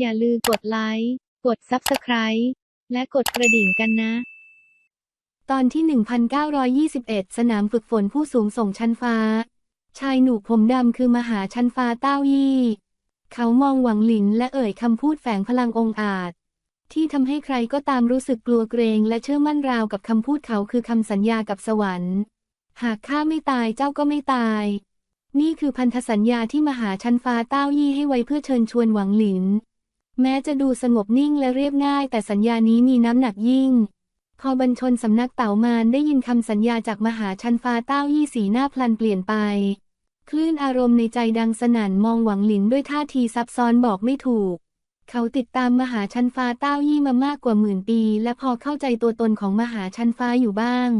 อย่าลืมกดไลค์ กด Subscribe และกดกระดิ่งกันนะ ตอนที่ 1921 สนามฝึกฝนผู้สูงส่งชั้นฟ้า ชายหนุ่มผมดำคือมหาชั้นฟ้าเต้ายี่ เขามองหวังหลินและเอ่ยคำพูดแฝงพลังองอาจ ที่ทำให้ใครก็ตามรู้สึกกลัวเกรงและเชื่อมั่นราวกับคำพูดเขาคือคำสัญญากับสวรรค์ หากข้าไม่ตายเจ้าก็ไม่ตาย นี่คือพันธสัญญาที่มหาชั้นฟ้าเต้ายี่ให้ไว้เพื่อเชิญชวนหวังหลิน แม้จะดูสงบนิ่งและเรียบง่าย แต่สัญญานี้มีน้ำหนักยิ่ง พอบัญชนสำนักเต่ามานได้ยินคำสัญญาจากมหาชันฟ้าเต้ายี่สีหน้าพลันเปลี่ยนไป คลื่นอารมณ์ในใจดังสนั่นมองหวังหลินด้วยท่าทีซับซ้อนบอกไม่ถูก เขาติดตามมหาชันฟ้าเต้ายี่มามากกว่าหมื่นปี และพอเข้าใจตัวตนของมหาชันฟ้าอยู่บ้าง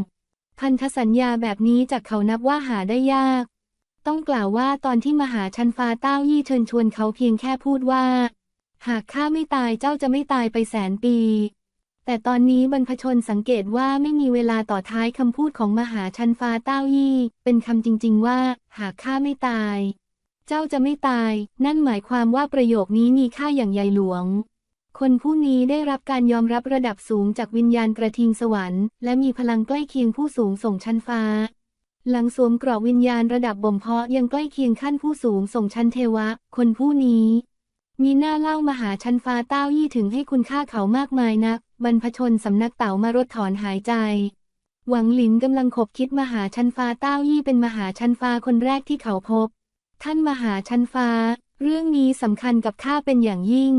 พันธสัญญาแบบนี้จากเขานับว่าหาได้ยาก ต้องกล่าวว่าตอนที่มหาชันฟ้าเต้ายี่เชิญชวนเขาเพียงแค่พูดว่า หากข้าไม่ตายเจ้าจะไม่ตายไปแสนปี แต่ตอนนี้บรรพชนสังเกตว่าไม่มีเวลาต่อท้ายคำพูดของมหาชันฟ้าเต้ายี่ เป็นคำจริง ๆ ว่า หากข้าไม่ตาย เจ้าจะไม่ตาย นั่นหมายความว่าประโยคนี้มีค่าอย่างใหญ่หลวงคนผู้นี้ได้รับการยอมรับระดับสูงจากวิญญาณกระทิงสวรรค์และมีพลังใกล้เคียงผู้สูงส่งชั้นฟ้า หลังสวมกรอบวิญญาณระดับบ่มเพาะยังใกล้เคียงขั้นผู้สูงส่งชั้นเทวะ คนผู้นี้ มีหน้าเล่ามหาชันฟ้าเต้ายี่ถึงให้คุณค่าเขามากมายนัก บรรพชนสำนักเต่ามารดถอนหายใจ หวังหลินกำลังขบคิดมหาชันฟ้าเต้ายี่เป็นมหาชันฟ้าคนแรกที่เขาพบ ท่านมหาชันฟ้า เรื่องนี้สำคัญกับข้าเป็นอย่างยิ่ง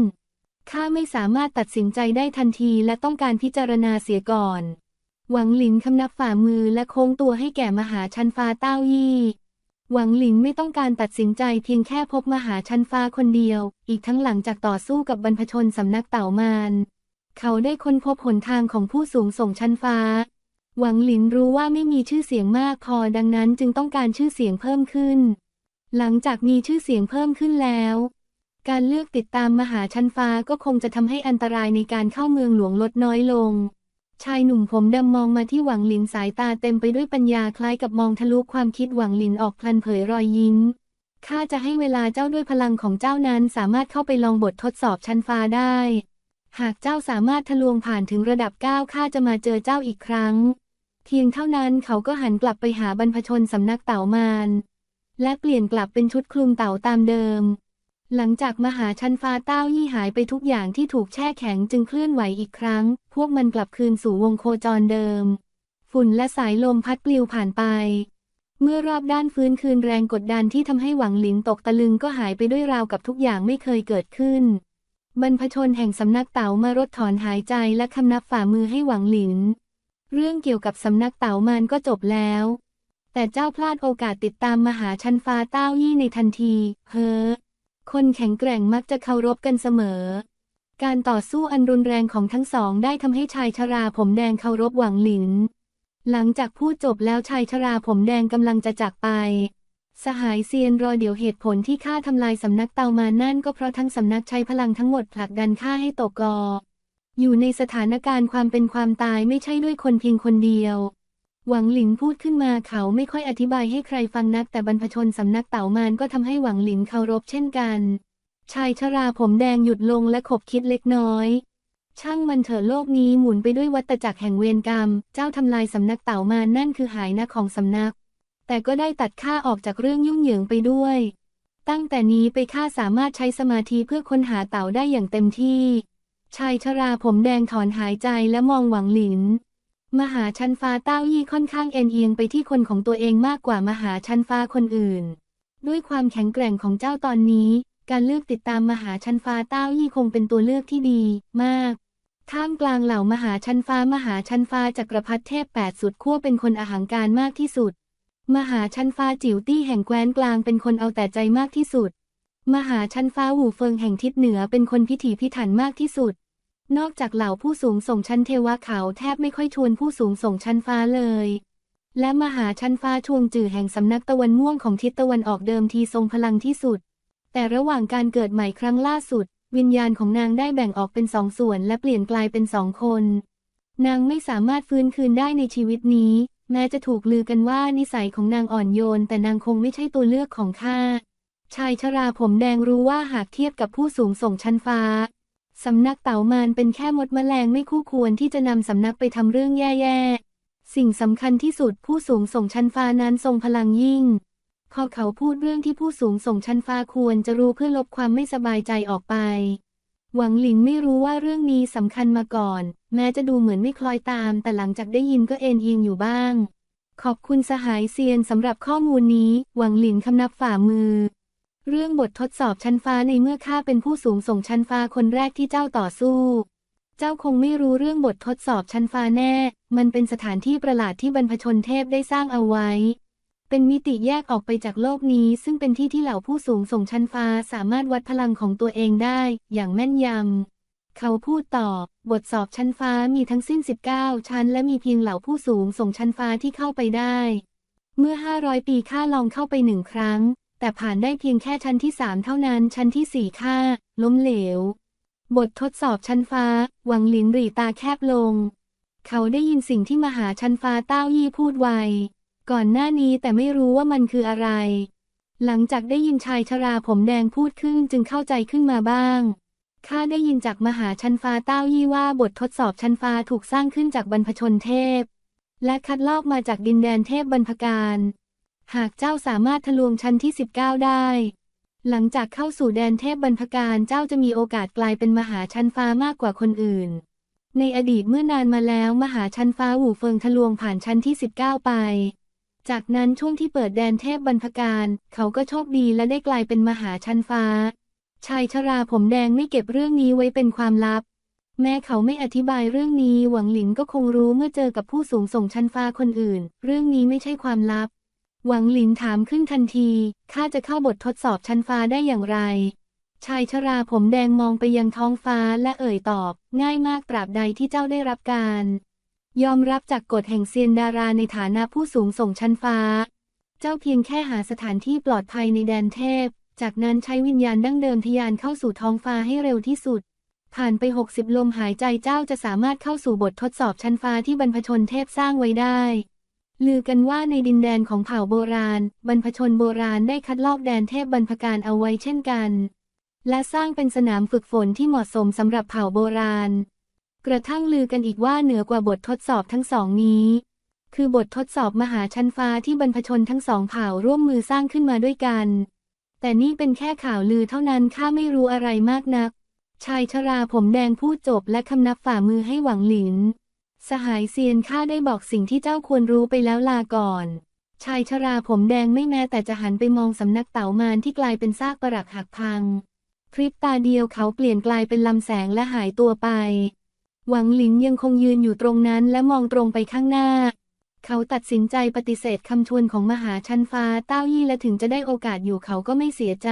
ข้าไม่สามารถตัดสินใจได้ทันทีและต้องการพิจารณาเสียก่อน หวังหลินคำนับฝ่ามือและโค้งตัวให้แก่มหาชันฟ้าเต้ายี่ หวังหลินไม่ต้องการตัดสินใจเพียงแค่พบมหาชันฟ้าคนเดียว อีกทั้งหลังจากต่อสู้กับบรรพชนสำนักเต่ามานเขาได้ค้นพบหนทางของผู้สูงส่งชั้นฟ้า หวังหลินรู้ว่าไม่มีชื่อเสียงมากพอดังนั้นจึงต้องการชื่อเสียงเพิ่มขึ้น หลังจากมีชื่อเสียงเพิ่มขึ้นแล้ว การเลือกติดตามมหาชั้นฟ้าก็คงจะทำให้อันตรายในการเข้าเมืองหลวงลดน้อยลง ชายหนุ่มผมดำมองมาที่หวังหลินสายตาเต็มไปด้วยปัญญาคล้ายกับมองทะลุความคิดหวังหลินออกพลันเผยรอยยิ้ม ข้าจะให้เวลาเจ้าด้วยพลังของเจ้านั้นสามารถเข้าไปลองบททดสอบชั้นฟ้าได้ หากเจ้าสามารถทะลวงผ่านถึงระดับเก้าข้าจะมาเจอเจ้าอีกครั้ง เพียงเท่านั้นเขาก็หันกลับไปหาบรรพชนสำนักเต่ามาน และเปลี่ยนกลับเป็นชุดคลุมเต่าตามเดิม หลังจากมหาชันฟ้าเต้ายี่หายไปทุกอย่างที่ถูกแช่แข็งจึงเคลื่อนไหวอีกครั้ง พวกมันกลับคืนสู่วงโคจรเดิม ฝุ่นและสายลมพัดปลิวผ่านไป เมื่อรอบด้านฟื้นคืนแรงกดดันที่ทำให้หวังหลินตกตะลึงก็หายไปด้วยราวกับทุกอย่างไม่เคยเกิดขึ้น บรรพชนแห่งสำนักเต๋ามารดถอนหายใจและคำนับฝ่ามือให้หวังหลิน เรื่องเกี่ยวกับสำนักเต๋ามานก็จบแล้ว แต่เจ้าพลาดโอกาสติดตามมหาชันฟ้าเต้ายี่ในทันที เฮ้อ คนแข็งแกร่งมักจะเคารพกันเสมอ การต่อสู้อันรุนแรงของทั้งสองได้ทำให้ชายชราผมแดงเคารพหวังหลิน หลังจากพูดจบแล้วชายชราผมแดงกำลังจะจากไป สหายเซียนรอเดี๋ยวเหตุผลที่ข้าทำลายสำนักเตามานั่นก็เพราะทั้งสำนักใช้พลังทั้งหมดผลักดันข้าให้ตกกออยู่ในสถานการณ์ความเป็นความตายไม่ใช่ด้วยคนเพียงคนเดียว หวังหลินพูดขึ้นมาเขาไม่ค่อยอธิบายให้ใครฟังนัก แต่บรรพชนสำนักเต่ามานก็ทำให้หวังหลินเคารพเช่นกัน ชายชราผมแดงหยุดลงและขบคิดเล็กน้อย ช่างมันเถอะโลกนี้หมุนไปด้วยวัฏจักรแห่งเวรกรรม เจ้าทำลายสำนักเต่ามานนั่นคือหายนะของสำนัก แต่ก็ได้ตัดข้าออกจากเรื่องยุ่งเหยิงไปด้วย ตั้งแต่นี้ไปข้าสามารถใช้สมาธิเพื่อค้นหาเต่าได้อย่างเต็มที่ ชายชราผมแดงถอนหายใจและมองหวังหลิน มหาชันฟ้าเต้ายี่ค่อนข้างเอ็นเอียงไปที่คนของตัวเองมากกว่ามหาชันฟ้าคนอื่น ด้วยความแข็งแกร่งของเจ้าตอนนี้ การเลือกติดตามมหาชันฟ้าเต้ายี่คงเป็นตัวเลือกที่ดีมาก ท่ามกลางเหล่ามหาชันฟ้ามหาชันฟ้าจักรพรรดิเทพแปดสุดขั้วเป็นคนอาหังการมากที่สุด มหาชันฟ้าจิ๋วตี้แห่งแคว้นกลางเป็นคนเอาแต่ใจมากที่สุด มหาชันฟ้าหูเฟิงแห่งทิศเหนือเป็นคนพิถีพิถันมากที่สุด นอกจากเหล่าผู้สูงส่งชั้นเทวะเขาแทบไม่ค่อยชวนผู้สูงส่งชั้นฟ้าเลย และมหาชั้นฟ้าชวงจื่อแห่งสำนักตะวันม่วงของทิศตะวันออกเดิมทีทรงพลังที่สุด แต่ระหว่างการเกิดใหม่ครั้งล่าสุด วิญญาณของนางได้แบ่งออกเป็นสองส่วนและเปลี่ยนกลายเป็นสองคน นางไม่สามารถฟื้นคืนได้ในชีวิตนี้ แม้จะถูกลือกันว่านิสัยของนางอ่อนโยน แต่นางคงไม่ใช่ตัวเลือกของข้าชายชราผมแดงรู้ว่าหากเทียบกับผู้สูงส่งชั้นฟ้า สำนักเต่ามานเป็นแค่มดแมลงไม่คู่ควรที่จะนำสำนักไปทำเรื่องแย่ๆ สิ่งสำคัญที่สุดผู้สูงส่งชั้นฟ้านั้นทรงพลังยิ่งพอเขาพูดเรื่องที่ผู้สูงส่งชั้นฟ้าควรจะรู้เพื่อลบความไม่สบายใจออกไป หวังหลินไม่รู้ว่าเรื่องนี้สำคัญมาก่อน แม้จะดูเหมือนไม่คล้อยตาม แต่หลังจากได้ยินก็เอ็นเอียงอยู่บ้าง ขอบคุณสหายเซียนสำหรับข้อมูลนี้ หวังหลินคำนับฝ่ามือ เรื่องบททดสอบชั้นฟ้าในเมื่อข้าเป็นผู้สูงส่งชั้นฟ้าคนแรกที่เจ้าต่อสู้ เจ้าคงไม่รู้เรื่องบททดสอบชั้นฟ้าแน่ มันเป็นสถานที่ประหลาดที่บรรพชนเทพได้สร้างเอาไว้ เป็นมิติแยกออกไปจากโลกนี้ ซึ่งเป็นที่ที่เหล่าผู้สูงส่งชั้นฟ้าสามารถวัดพลังของตัวเองได้ อย่างแม่นยำ เขาพูดต่อ บทสอบชั้นฟ้ามีทั้งสิ้น 19 ชั้น และมีเพียงเหล่าผู้สูงส่งชั้นฟ้าที่เข้าไปได้เมื่อ 500 ปีข้าลองเข้าไปหนึ่งครั้ง แต่ผ่านได้เพียงแค่ชั้นที่3เท่านั้น ชั้นที่4ค่า ล้มเหลว บททดสอบชั้นฟ้า หวังหลินหรีตาแคบลง เขาได้ยินสิ่งที่มหาชั้นฟ้าเต้ายี่พูดไว ก่อนหน้านี้แต่ไม่รู้ว่ามันคืออะไร หลังจากได้ยินชายชราผมแดงพูดขึ้นจึงเข้าใจขึ้นมาบ้าง ข้าได้ยินจากมหาชั้นฟ้าเต้ายี่ว่าบททดสอบชั้นฟ้าถูกสร้างขึ้นจากบรรพชนเทพ และคัดลอกมาจากดินแดนเทพบรรพการ หากเจ้าสามารถทะลวงชั้นที่ 19 ได้ หลังจากเข้าสู่แดนเทพบรรพการเจ้าจะมีโอกาสกลายเป็นมหาชั้นฟ้ามากกว่าคนอื่น ในอดีตเมื่อนานมาแล้วมหาชั้นฟ้าหูเฟิงทะลวงผ่านชั้นที่ 19 ไป จากนั้นช่วงที่เปิดแดนเทพบรรพการเขาก็โชคดีและได้กลายเป็นมหาชั้นฟ้า ชายชราผมแดงไม่เก็บเรื่องนี้ไว้เป็นความลับแม้เขาไม่อธิบายเรื่องนี้หวังหลินก็คงรู้เมื่อเจอกับผู้สูงส่งชั้นฟ้าคนอื่น เรื่องนี้ไม่ใช่ความลับ หวังหลินถามขึ้นทันที ข้าจะเข้าบททดสอบชั้นฟ้าได้อย่างไร ชายชราผมแดงมองไปยังท้องฟ้าและเอ่ยตอบ ง่ายมากตราบใดที่เจ้าได้รับการ ยอมรับจากกฎแห่งเซียนดาราในฐานะผู้สูงส่งชั้นฟ้า เจ้าเพียงแค่หาสถานที่ปลอดภัยในแดนเทพ จากนั้นใช้วิญญาณดั้งเดิมทยานเข้าสู่ท้องฟ้าให้เร็วที่สุด ผ่านไป 60 ลมหายใจเจ้าจะสามารถเข้าสู่บททดสอบชั้นฟ้าที่บรรพชนเทพสร้างไว้ได้ ลือกันว่าในดินแดนของเผ่าโบราณ บรรพชนโบราณได้คัดลอกแดนเทพบรรพการเอาไว้เช่นกัน และสร้างเป็นสนามฝึกฝนที่เหมาะสมสำหรับเผ่าโบราณ กระทั่งลือกันอีกว่าเหนือกว่าบททดสอบทั้งสองนี้ คือบททดสอบมหาชั้นฟ้าที่บรรพชนทั้งสองเผ่าร่วมมือสร้างขึ้นมาด้วยกัน แต่นี่เป็นแค่ข่าวลือเท่านั้นข้าไม่รู้อะไรมากนัก ชายชราผมแดงพูดจบและคำนับฝ่ามือให้หวังหลิน สหายเซียนข้าได้บอกสิ่งที่เจ้าควรรู้ไปแล้วลาก่อน ชายชราผมแดงไม่แม้แต่จะหันไปมองสำนักเต๋ามานที่กลายเป็นซากปรักหักพัง พริบตาเดียวเขาเปลี่ยนกลายเป็นลำแสงและหายตัวไป หวังหลินยังคงยืนอยู่ตรงนั้นและมองตรงไปข้างหน้า เขาตัดสินใจปฏิเสธคำชวนของมหาชันฟ้าเต้ายี่และถึงจะได้โอกาสอยู่เขาก็ไม่เสียใจ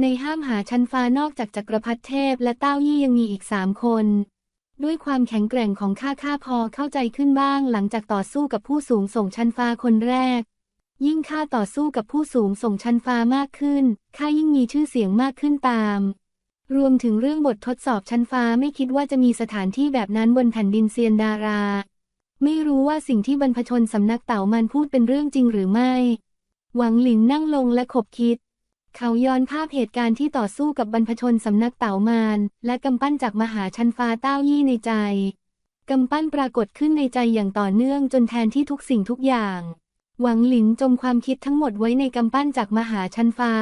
ในห้ามหาชันฟ้านอกจากจักรพรรดิเทพและเต้ายี่ยังมีอีกสามคน ด้วยความแข็งแกร่งของข้าข้าพอเข้าใจขึ้นบ้างหลังจากต่อสู้กับผู้สูงส่งชั้นฟ้าคนแรก ยิ่งข้าต่อสู้กับผู้สูงส่งชั้นฟ้ามากขึ้นข้ายิ่งมีชื่อเสียงมากขึ้นตาม รวมถึงเรื่องบททดสอบชั้นฟ้าไม่คิดว่าจะมีสถานที่แบบนั้นบนแผ่นดินเซียนดารา ไม่รู้ว่าสิ่งที่บรรพชนสำนักเต่ามันพูดเป็นเรื่องจริงหรือไม่ หวังหลินนั่งลงและขบคิด เขาย้อนภาพเหตุการณ์ที่ต่อสู้กับบรรพชนสำนักเต่ามานและกำปั้นจากมหาชันฟ้าเต้ายี่ในใจ กำปั้นปรากฏขึ้นในใจอย่างต่อเนื่องจนแทนที่ทุกสิ่งทุกอย่าง หวังหลินจมความคิดทั้งหมดไว้ในกำปั้นจากมหาชันฟ้า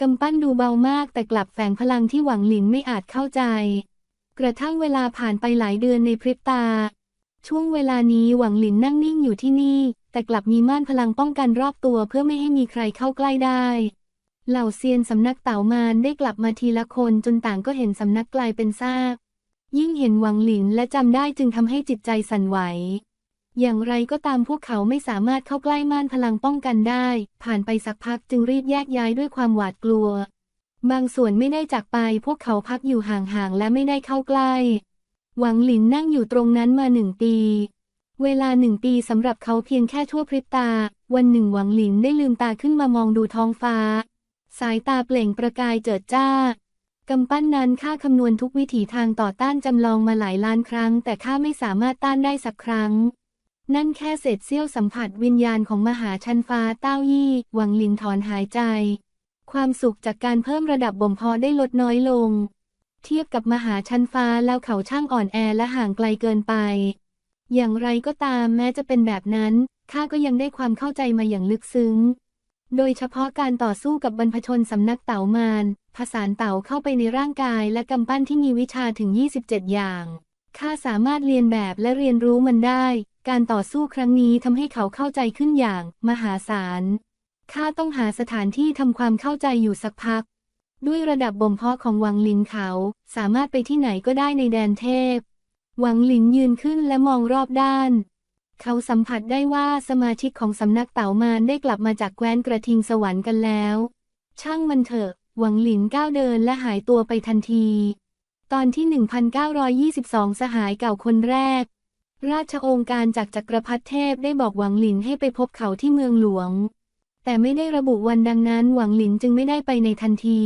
กำปั้นดูเบามากแต่กลับแฝงพลังที่หวังหลินไม่อาจเข้าใจ กระทั่งเวลาผ่านไปหลายเดือนในพริบตา ช่วงเวลานี้หวังหลินนั่งนิ่งอยู่ที่นี่ แต่กลับมีม่านพลังป้องกันรอบตัวเพื่อไม่ให้มีใครเข้าใกล้ได้ เหล่าเซียนสำนักเต่ามานได้กลับมาทีละคนจนต่างก็เห็นสำนักกลายเป็นซาก ยิ่งเห็นหวังหลินและจำได้จึงทำให้จิตใจสั่นไหว อย่างไรก็ตามพวกเขาไม่สามารถเข้าใกล้ม่านพลังป้องกันได้ ผ่านไปสักพักจึงรีบแยกย้ายด้วยความหวาดกลัว บางส่วนไม่ได้จากไปพวกเขาพักอยู่ห่างๆและไม่ได้เข้าใกล้ หวังหลินนั่งอยู่ตรงนั้นมาหนึ่งปีเวลาหนึ่งปีสำหรับเขาเพียงแค่ชั่วพริบตา วันหนึ่งหวังหลินได้ลืมตาขึ้นมามองดูท้องฟ้า สายตาเปล่งประกายเจิดจ้ากำปั้นนั้นข้าคำนวณทุกวิถีทางต่อต้านจำลองมาหลายล้านครั้ง แต่ข้าไม่สามารถต้านได้สักครั้ง นั่นแค่เศษเสี้ยวสัมผัสวิญญาณของมหาชันฟ้าเต้ายี่หวังหลินถอนหายใจ ความสุขจากการเพิ่มระดับบ่มเพาะได้ลดน้อยลง เทียบกับมหาชันฟ้าแล้วเขาช่างอ่อนแอและห่างไกลเกินไป อย่างไรก็ตามแม้จะเป็นแบบนั้นข้าก็ยังได้ความเข้าใจมาอย่างลึกซึ้ง โดยเฉพาะการต่อสู้กับบรรพชนสำนักเต๋ามารผสานเต๋าเข้าไปในร่างกายและกำปั้นที่มีวิชาถึง 27 อย่างข้าสามารถเรียนแบบและเรียนรู้มันได้ การต่อสู้ครั้งนี้ทำให้เขาเข้าใจขึ้นอย่าง มหาศาลข้าต้องหาสถานที่ทำความเข้าใจอยู่สักพัก ด้วยระดับบ่มเพาะของหวังลินเขา สามารถไปที่ไหนก็ได้ในแดนเทพหวังหลินยืนขึ้นและมองรอบด้าน เขาสัมผัสได้ว่าสมาชิกของสำนักเต๋ามาได้กลับมาจากแคว้นกระทิงสวรรค์กันแล้ว ช่างมันเถอะ หวังหลินก้าวเดินและหายตัวไปทันที ตอนที่ 1922 สหายเก่าคนแรก ราชองค์การจากจักรพรรดิเทพได้บอกหวังหลินให้ไปพบเขาที่เมืองหลวง แต่ไม่ได้ระบุวันดังนั้นหวังหลินจึงไม่ได้ไปในทันที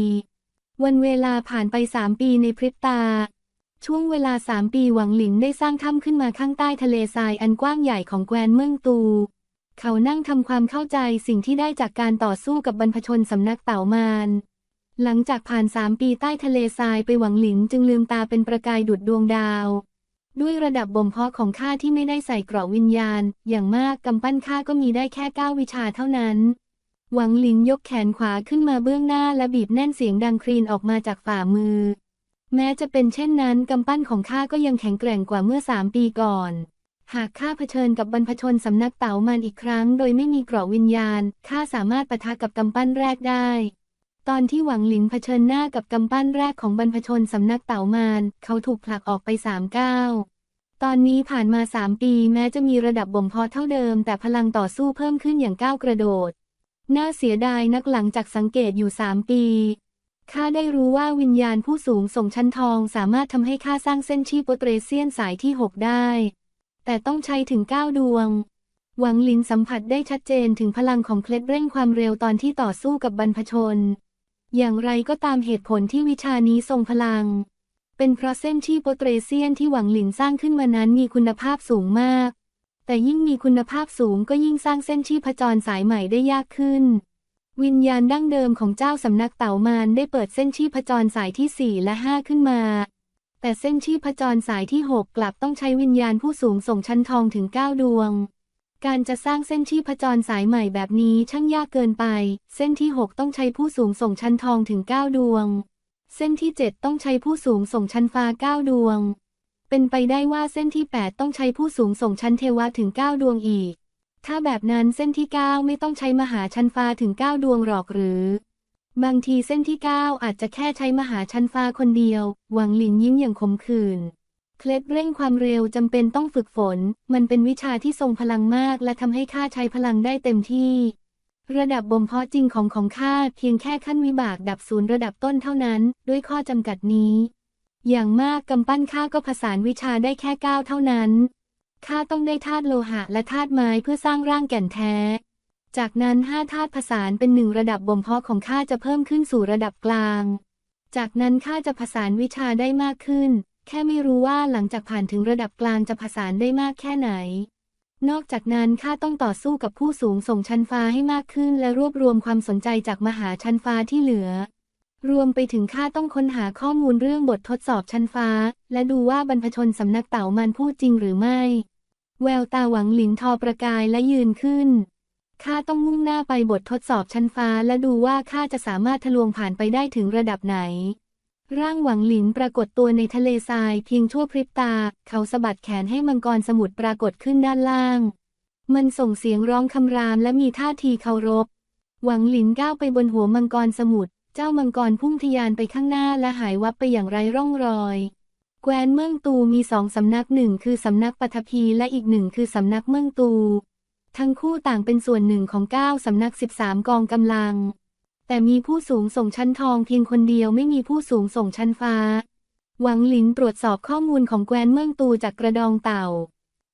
วันเวลาผ่านไปสามปีในพริบตา ช่วงเวลาสามปีหวังหลินได้สร้างถ้ำขึ้นมาข้างใต้ทะเลทรายอันกว้างใหญ่ของแคว้นเมืองตู เขานั่งทำความเข้าใจสิ่งที่ได้จากการต่อสู้กับบรรพชนสำนักเต่ามารหลังจากผ่านสามปีใต้ทะเลทรายไปหวังหลินจึงลืมตาเป็นประกายดุดดวงดาว ด้วยระดับบ่มเพาะของข้าที่ไม่ได้ใส่เกราะวิญญาณ อย่างมากกำปั้นข้าก็มีได้แค่เก้าวิชาเท่านั้น หวังหลินยกแขนขวาขึ้นมาเบื้องหน้าและบีบแน่นเสียงดังครีนออกมาจากฝ่ามือ แม้จะเป็นเช่นนั้นกำปั้นของข้าก็ยังแข็งแกร่งกว่าเมื่อสามปีก่อน หากข้าเผชิญกับบรรพชนสำนักเต๋ามันอีกครั้ง โดยไม่มีเกราะวิญญาณข้าสามารถปะทะกับกำปั้นแรกได้ ตอนที่หวังหลินเผชิญหน้ากับกำปั้นแรกของบรรพชนสำนักเต๋ามานเขาถูกผลักออกไปสามก้าวตอนนี้ผ่านมาสามปีแม้จะมีระดับบ่มเพาะเท่าเดิม แต่พลังต่อสู้เพิ่มขึ้นอย่างก้าวกระโดด น่าเสียดายนักหลังจากสังเกตอยู่สามปี ข้าได้รู้ว่าวิญญาณผู้สูงส่งชั้นทองสามารถทำให้ข้าสร้างเส้นชีพโปเตรเซียนสายที่6ได้ แต่ต้องใช้ถึง9ดวง หวังลินสัมผัสได้ชัดเจนถึงพลังของเคล็ดเร่งความเร็วตอนที่ต่อสู้กับบรรพชน อย่างไรก็ตามเหตุผลที่วิชานี้ทรงพลัง เป็นเพราะเส้นชีพโปเตรเซียนที่หวังลินสร้างขึ้นมานั้นมีคุณภาพสูงมาก แต่ยิ่งมีคุณภาพสูงก็ยิ่งสร้างเส้นชีพจรสายใหม่ได้ยากขึ้น วิญญาณดั้งเดิมของเจ้าสำนักเต่ามารได้เปิดเส้นชีพจรสายที่ 4 และ 5 ขึ้นมา แต่เส้นชีพจรสายที่ 6 กลับต้องใช้วิญญาณผู้สูงส่งชั้นทองถึง 9 ดวง การจะสร้างเส้นชีพจรสายใหม่แบบนี้ช่างยากเกินไป เส้นที่ 6 ต้องใช้ผู้สูงส่งชั้นทองถึง 9 ดวง เส้นที่ 7 ต้องใช้ผู้สูงส่งชั้นฟ้า 9 ดวง เป็นไปได้ว่าเส้นที่ 8 ต้องใช้ผู้สูงส่งชั้นเทวะถึง 9 ดวงอีก ถ้าแบบนั้นเส้นที่ 9 ไม่ต้องใช้มหาชันฟ้าถึง 9 ดวงหรอกหรือ บางทีเส้นที่ 9 อาจจะแค่ใช้มหาชันฟ้าคนเดียว หวังหลินยิ้มอย่างขมขื่นเคล็ดเร่งความเร็วจำเป็นต้องฝึกฝน มันเป็นวิชาที่ทรงพลังมาก และทำให้ข้าใช้พลังได้เต็มที่ ระดับบ่มเพาะจริงของของข้าเพียงแค่ขั้นวิบากดับศูนย์ระดับต้นเท่านั้น ด้วยข้อจำกัดนี้ อย่างมากกำปั้นข้าก็ผสานวิชาได้แค่ก้าวเท่านั้น ข้าต้องได้ธาตุโลหะและธาตุไม้เพื่อสร้างร่างแก่นแท้ จากนั้นห้าธาตุผสานเป็นหนึ่งระดับบ่มเพาะของข้าจะเพิ่มขึ้นสู่ระดับกลาง จากนั้นข้าจะผสานวิชาได้มากขึ้น แค่ไม่รู้ว่าหลังจากผ่านถึงระดับกลางจะผสานได้มากแค่ไหน นอกจากนั้นข้าต้องต่อสู้กับผู้สูงส่งชั้นฟ้าให้มากขึ้น และรวบรวมความสนใจจากมหาชั้นฟ้าที่เหลือรวมไปถึงข้าต้องค้นหาข้อมูลเรื่องบททดสอบชั้นฟ้า และดูว่าบรรพชนสำนักเต่ามันพูดจริงหรือไม่ แววตาหวังหลินทอประกายและยืนขึ้น ข้าต้องมุ่งหน้าไปบททดสอบชั้นฟ้าและดูว่าข้าจะสามารถทะลวงผ่านไปได้ถึงระดับไหน ร่างหวังหลินปรากฏตัวในทะเลทรายเพียงชั่วพริบตา เขาสะบัดแขนให้มังกรสมุทรปรากฏขึ้นด้านล่าง มันส่งเสียงร้องคำรามและมีท่าทีเคารพ หวังหลินก้าวไปบนหัวมังกรสมุทร เจ้ามังกรพุ่งทะยานไปข้างหน้าและหายวับไปอย่างไร้ร่องรอย แคว้นเมืองตูมีสองสำนักหนึ่งคือสำนักปัทภีและอีกหนึ่งคือสำนักเมืองตู ทั้งคู่ต่างเป็นส่วนหนึ่งของเก้าสำนัก13กองกำลัง แต่มีผู้สูงส่งชั้นทองเพียงคนเดียวไม่มีผู้สูงส่งชั้นฟ้า หวังหลินตรวจสอบข้อมูลของแคว้นเมืองตูจากกระดองเต่า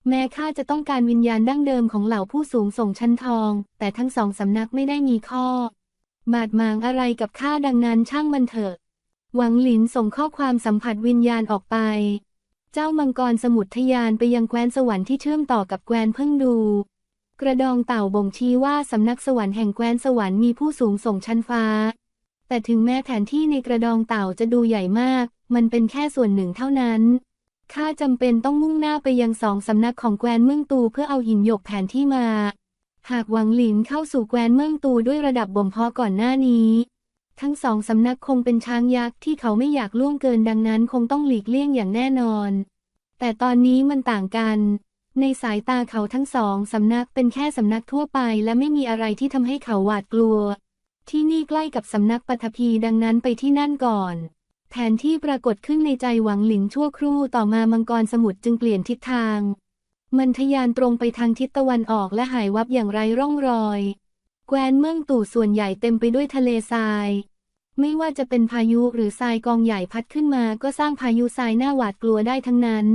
แม้ข้าจะต้องการวิญญาณดั้งเดิมของเหล่าผู้สูงส่งชั้นทอง แต่ทั้งสองสำนักไม่ได้มีข้อบาดหมางอะไรกับข้าดังนั้นช่างมันเถอะ หวังหลินส่งข้อความสัมผัสวิญญาณออกไป เจ้ามังกรสมุทรทยานไปยังแคว้นสวรรค์ที่เชื่อมต่อกับแคว้นเพิ่งดู กระดองเต่าบ่งชี้ว่าสำนักสวรรค์แห่งแคว้นสวรรค์มีผู้สูงส่งชั้นฟ้า แต่ถึงแม้แผนที่ในกระดองเต่าจะดูใหญ่มาก มันเป็นแค่ส่วนหนึ่งเท่านั้น ข้าจำเป็นต้องมุ่งหน้าไปยังสองสำนักของแกวนเมืองตูเพื่อเอาหินหยกแผนที่มา หากหวังหลินเข้าสู่แกวนเมืองตูด้วยระดับบ่มเพาะก่อนหน้านี้ ทั้งสองสำนักคงเป็นช้างยักษ์ที่เขาไม่อยากล่วงเกินดังนั้นคงต้องหลีกเลี่ยงอย่างแน่นอน แต่ตอนนี้มันต่างกัน ในสายตาเขาทั้งสองสำนักเป็นแค่สำนักทั่วไป และไม่มีอะไรที่ทำให้เขาหวาดกลัว ที่นี่ใกล้กับสำนักปัทภีดังนั้นไปที่นั่นก่อนแผนที่ปรากฏขึ้นในใจหวังหลินชั่วครู่ต่อมามังกรสมุทรจึงเปลี่ยนทิศทาง มันทะยานตรงไปทางทิศตะวันออกและหายวับอย่างไร้ร่องรอย แคว้นเมืองตู่ส่วนใหญ่เต็มไปด้วยทะเลทราย ไม่ว่าจะเป็นพายุหรือทรายกองใหญ่พัดขึ้นมาก็สร้างพายุทรายหน้าหวาดกลัวได้ทั้งนั้น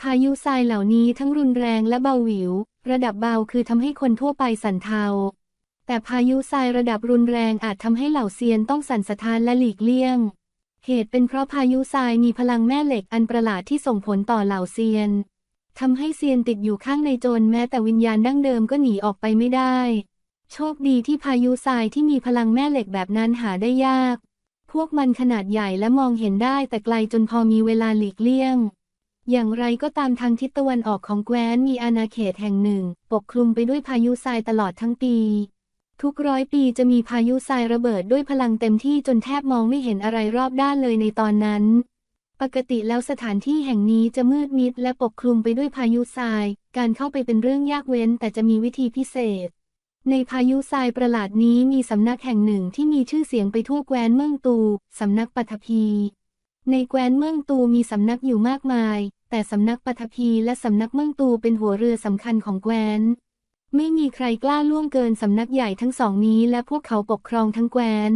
พายุทรายเหล่านี้ทั้งรุนแรงและเบาหวิว ระดับเบาคือทำให้คนทั่วไปสั่นเทา แต่พายุทรายระดับรุนแรงอาจทำให้เหล่าเซียนต้องสั่นสะท้านและหลีกเลี่ยง เหตุเป็นเพราะพายุทรายมีพลังแม่เหล็กอันประหลาดที่ส่งผลต่อเหล่าเซียนทำให้เซียนติดอยู่ข้างในโจรแม้แต่วิญญาณดั้งเดิมก็หนีออกไปไม่ได้ โชคดีที่พายุทรายที่มีพลังแม่เหล็กแบบนั้นหาได้ยาก พวกมันขนาดใหญ่และมองเห็นได้แต่ไกลจนพอมีเวลาหลีกเลี่ยง อย่างไรก็ตามทางทิศตะวันออกของแคว้นมีอาณาเขตแห่งหนึ่ง ปกคลุมไปด้วยพายุทรายตลอดทั้งปี ทุกร้อยปีจะมีพายุทรายระเบิดด้วยพลังเต็มที่จนแทบมองไม่เห็นอะไรรอบด้านเลยในตอนนั้น ปกติแล้วสถานที่แห่งนี้จะมืดมิดและปกคลุมไปด้วยพายุทราย การเข้าไปเป็นเรื่องยากเว้นแต่จะมีวิธีพิเศษ ในพายุทรายประหลาดนี้มีสำนักแห่งหนึ่งที่มีชื่อเสียงไปทั่วแคว้นเมืองตู สำนักปัทภี ในแคว้นเมืองตูมีสำนักอยู่มากมาย แต่สำนักปัทภีและสำนักเมืองตูเป็นหัวเรือสำคัญของแคว้น ไม่มีใครกล้าล่วงเกินสำนักใหญ่ทั้งสองนี้และพวกเขาปกครองทั้งแคว้น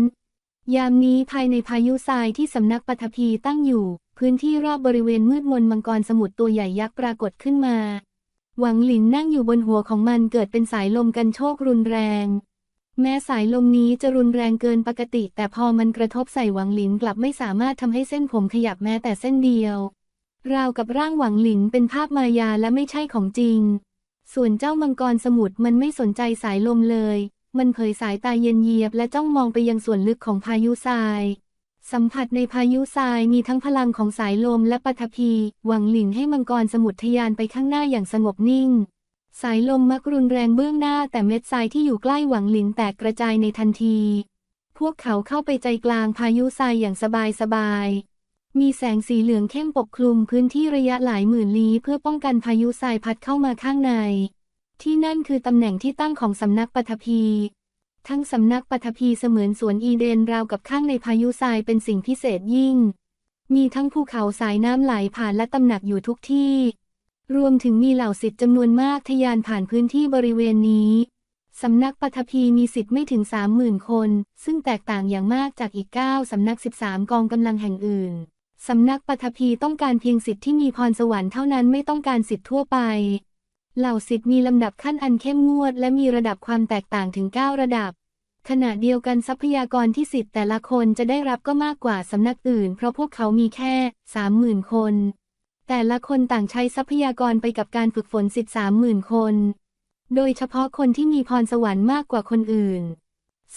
ยามนี้ภายในพายุทรายที่สำนักปัทภีตั้งอยู่ พื้นที่รอบบริเวณมืดมนมังกรสมุทรตัวใหญ่ยักษ์ปรากฏขึ้นมา หวังหลินนั่งอยู่บนหัวของมันเกิดเป็นสายลมกันโชกรุนแรง แม้สายลมนี้จะรุนแรงเกินปกติ แต่พอมันกระทบใส่หวังหลินกลับไม่สามารถทำให้เส้นผมขยับแม้แต่เส้นเดียว ราวกับร่างหวังหลินเป็นภาพมายาและไม่ใช่ของจริง ส่วนเจ้ามังกรสมุทรมันไม่สนใจสายลมเลย มันเผยสายตาเย็นเยียบและจ้องมองไปยังส่วนลึกของพายุทราย สัมผัสในพายุทรายมีทั้งพลังของสายลมและปฐพี หวังหลินให้มังกรสมุทรทยานไปข้างหน้าอย่างสงบนิ่ง สายลมมักรุนแรงเบื้องหน้าแต่เม็ดทรายที่อยู่ใกล้หวังหลินแตกกระจายในทันที พวกเขาเข้าไปใจกลางพายุทรายอย่างสบายสบายๆมีแสงสีเหลืองเข้มปกคลุมพื้นที่ระยะหลายหมื่นลี้เพื่อป้องกันพายุทรายพัดเข้ามาข้างใน ที่นั่นคือตำแหน่งที่ตั้งของสำนักปฐพี ทั้งสำนักปฐพีเสมือนสวนอีเดนราวกับข้างในพายุทรายเป็นสิ่งพิเศษยิ่ง มีทั้งภูเขาสายน้ำไหลผ่านและตำหนักอยู่ทุกที่ รวมถึงมีเหล่าสิทธิ์จำนวนมากทะยานผ่านพื้นที่บริเวณนี้สำนักปฐพีมีสิทธิ์ไม่ถึงสามหมื่นคน ซึ่งแตกต่างอย่างมากจากอีกเก้าสำนัก 13 กองกำลังแห่งอื่น สำนักปฐพีต้องการเพียงสิทธิ์ที่มีพรสวรรค์เท่านั้นไม่ต้องการสิทธิ์ทั่วไป เหล่าสิทธิ์มีลำดับขั้นอันเข้มงวด และมีระดับความแตกต่างถึง 9 ระดับ ขณะเดียวกันทรัพยากรที่สิทธิ์แต่ละคนจะได้รับก็มากกว่าสำนักอื่น เพราะพวกเขามีแค่สามหมื่นคน แต่ละคนต่างใช้ทรัพยากรไปกับการฝึกฝนสิทธิ์สามหมื่นคน โดยเฉพาะคนที่มีพรสวรรค์มากกว่าคนอื่น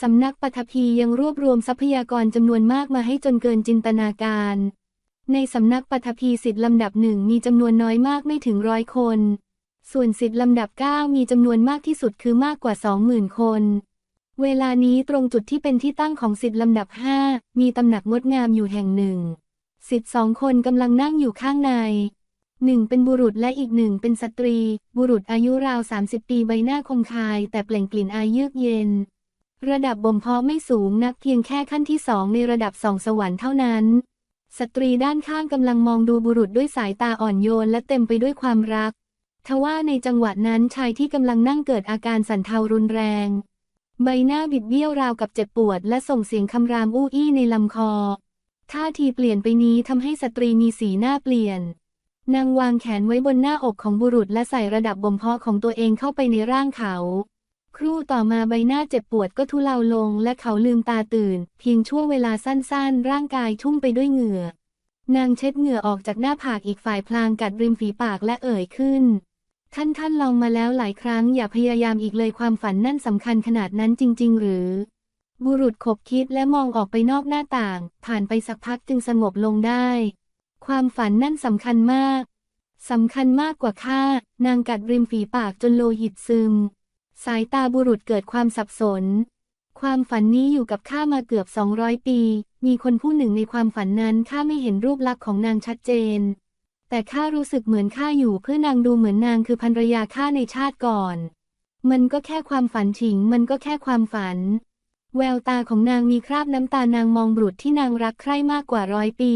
สำนักปฐพียังรวบรวมทรัพยากรจำนวนมากมาให้จนเกินจินตนาการ ในสำนักปฐพีสิทธิ์ลำดับหนึ่งมีจำนวนน้อยมากไม่ถึงร้อยคน ส่วนสิทธิ์ลำดับ 9 มีจำนวนมากที่สุดคือมากกว่า 20,000 คน เวลานี้ตรงจุดที่เป็นที่ตั้งของสิทธิ์ลำดับ 5 มีตำหนักงดงามอยู่แห่งหนึ่ง สิทธิ์สองคนกำลังนั่งอยู่ข้างในหนึ่งเป็นบุรุษและอีกหนึ่งเป็นสตรี บุรุษอายุราว 30 ปีใบหน้าคมคาย แต่เปล่งกลิ่นอายเยือกเย็น ระดับบ่มเพาะไม่สูงนักเพียงแค่ขั้นที่สองในระดับสองสวรรค์เท่านั้น สตรีด้านข้างกำลังมองดูบุรุษด้วยสายตาอ่อนโยนและเต็มไปด้วยความรัก ทว่าในจังหวะนั้นชายที่กำลังนั่งเกิดอาการสั่นเทารุนแรง ใบหน้าบิดเบี้ยวราวกับเจ็บปวด และส่งเสียงคำรามอู้อี้ในลำคอ ท่าทีเปลี่ยนไปนี้ทำให้สตรีมีสีหน้าเปลี่ยน นางวางแขนไว้บนหน้าอกของบุรุษและใส่ระดับบ่มเพาะของตัวเองเข้าไปในร่างเขา ครู่ต่อมาใบหน้าเจ็บปวดก็ทุเลาลง และเขาลืมตาตื่น เพียงชั่วเวลาสั้นๆ ร่างกายชุ่มไปด้วยเหงื่อ นางเช็ดเหงื่อออกจากหน้าผากอีกฝ่ายพลางกัดริมฝีปากและเอ่ยขึ้น ท่านท่านลองมาแล้วหลายครั้งอย่าพยายามอีกเลยความฝันนั่นสำคัญขนาดนั้นจริง ๆ หรือ บุรุษขบคิดและมองออกไปนอกหน้าต่าง ผ่านไปสักพักจึงสงบลงได้ ความฝันนั่นสำคัญมากสำคัญมากกว่าข้านางกัดริมฝีปากจนโลหิตซึม สายตาบุรุษเกิดความสับสน ความฝันนี้อยู่กับข้ามาเกือบ 200 ปี มีคนผู้หนึ่งในความฝันนั้นข้าไม่เห็นรูปลักษณ์ของนางชัดเจน แต่ข้ารู้สึกเหมือนข้าอยู่เพื่อนางดูเหมือนนางคือภรรยาข้าในชาติก่อน มันก็แค่ความฝันฉิง มันก็แค่ความฝัน แววตาของนางมีคราบน้ำตานางมองบุรุษที่นางรักใคร่มากกว่าร้อยปี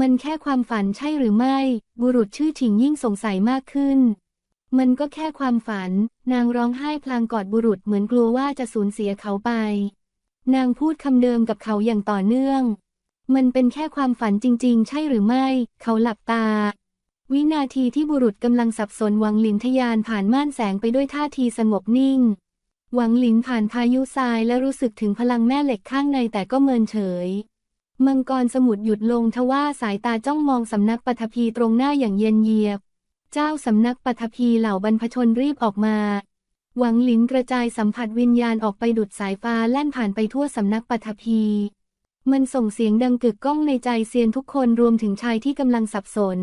มันแค่ความฝันใช่หรือไม่ บุรุษชื่อฉิงยิ่งสงสัยมากขึ้น มันก็แค่ความฝัน นางร้องไห้พลางกอดบุรุษเหมือนกลัวว่าจะสูญเสียเขาไป นางพูดคำเดิมกับเขาอย่างต่อเนื่อง มันเป็นแค่ความฝันจริง ๆ ใช่หรือไม่ เขาหลับตา วินาทีที่บุรุษกำลังสับสนหวังหลินทะยานผ่านม่านแสงไปด้วยท่าทีสงบนิ่ง หวังหลินผ่านพายุทรายและรู้สึกถึงพลังแม่เหล็กข้างในแต่ก็เมินเฉย มังกรสมุทรหยุดลงทว่าสายตาจ้องมองสำนักปฐพีตรงหน้าอย่างเย็นเยียบ เจ้าสำนักปฐพีเหล่าบรรพชนรีบออกมาหวังหลินกระจายสัมผัสวิญญาณออกไปดุดสายฟ้าแล่นผ่านไปทั่วสำนักปฐพี มันส่งเสียงดังกึกก้องในใจเซียนทุกคนรวมถึงชายที่กำลังสับสน